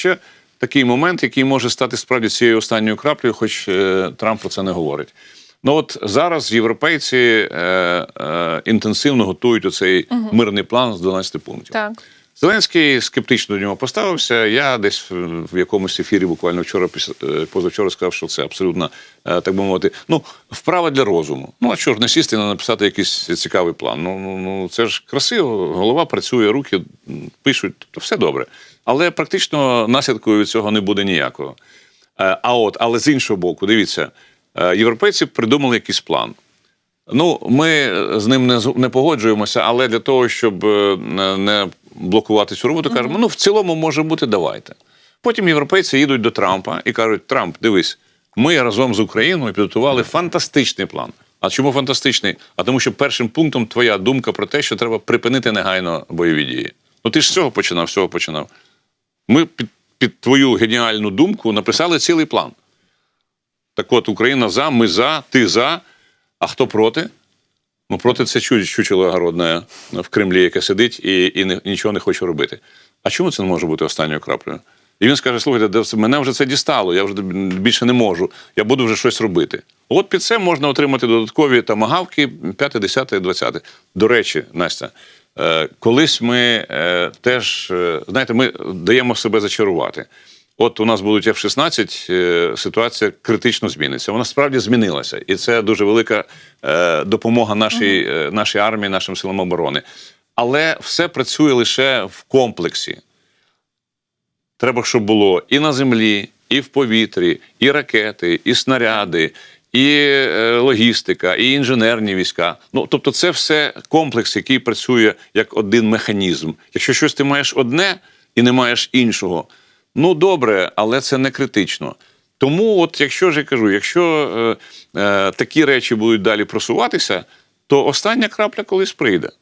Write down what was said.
ще такий момент, який може стати справді цією останньою краплею, хоч е, Трамп про це не говорить. Ну от зараз європейці е, е, інтенсивно готують оцей мирний план з 12 пунктів. Так. Зеленський скептично до нього поставився. Я десь в- якомусь ефірі, буквально вчора, е, позавчора сказав, що це абсолютно, е, так би мовити, ну, вправа для розуму. Ну, а чого ж не сісти не написати якийсь цікавий план? Ну, ну, ну це ж красиво, голова працює, руки пишуть, тобто все добре. Але практично наслідкою від цього не буде ніякого. Е, А от, але з іншого боку, дивіться, європейці придумали якийсь план. Ну, ми з ним не, не погоджуємося, але для того, щоб е, не- не блокувати цю роботу, кажемо, ну в цілому може бути, давайте. Потім європейці їдуть до Трампа і кажуть: Трамп, дивись, ми разом з Україною підготували фантастичний план. А чому фантастичний? А тому, що першим пунктом твоя думка про те, що треба припинити негайно бойові дії. Ну ти ж з цього починав, з цього починав. Ми під, під твою геніальну думку написали цілий план. Так от Україна за, ми за, ти за. А хто проти? Ну, проти це чу- чучело огородне в Кремлі, яке сидить і, і не, нічого не хоче робити. А чому це не може бути останньою краплею? І він скаже: слухайте, мене вже це дістало, я вже більше не можу, я буду вже щось робити. От під це можна отримати додаткові тамагавки 5, 10, 20. До речі, Настя, е, колись ми е, теж, е, знаєте, ми даємо себе зачарувати. От у нас будуть F-16, е, ситуація критично зміниться. Вона справді змінилася, і це дуже велика е, допомога нашій, е, нашій армії, нашим силам оборони. Але все працює лише в комплексі. Треба, щоб було і на землі, і в повітрі, і ракети, і снаряди, і логістика, і інженерні війська. Ну тобто, це все комплекс, який працює як один механізм. Якщо щось ти маєш одне і не маєш іншого, ну добре, але це не критично. Тому, от якщо ж я кажу, якщо е, е, такі речі будуть далі просуватися, то остання крапля колись прийде.